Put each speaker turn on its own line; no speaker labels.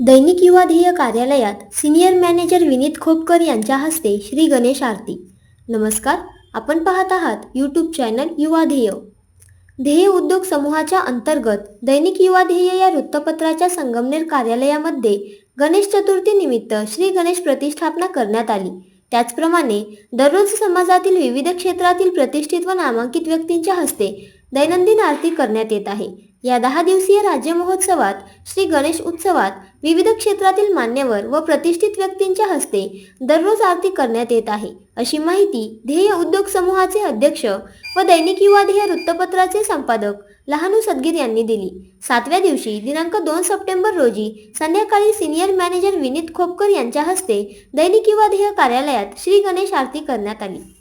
दैनिक युवा ध्येय कार्यालयात सिनियर मॅनेजर विनीत खोपकर यांच्या हस्ते श्री गणेश आरती. नमस्कार आपण पाहत आहात यूट्यूब चॅनल युवा ध्येय. ध्येय उद्योग समूहाच्या अंतर्गत दैनिक युवा ध्येय या वृत्तपत्राच्या संगमनेर कार्यालयामध्ये गणेश चतुर्थी निमित्त श्री गणेश प्रतिष्ठापना करण्यात आली. त्याचप्रमाणे दररोज समाजातील विविध क्षेत्रातील प्रतिष्ठित व नामांकित व्यक्तींच्या हस्ते दैनंदिन आरती करण्यात येत आहे. या दहा दिवसीय राज्य महोत्सवात श्री गणेश उत्सवात विविध क्षेत्रातील मान्यवर व प्रतिष्ठित व्यक्तींच्या हस्ते दररोज आरती करण्यात येत आहे. अशी माहिती ध्येय उद्योग समूहाचे अध्यक्ष व दैनिक युवा ध्येय वृत्तपत्राचे संपादक लहानू सदगीर यांनी दिली. सातव्या दिवशी दिनांक दोन सप्टेंबर रोजी संध्याकाळी सिनियर मॅनेजर विनीत खोपकर यांच्या हस्ते दैनिक युवा ध्येय कार्यालयात श्री गणेश आरती करण्यात आली.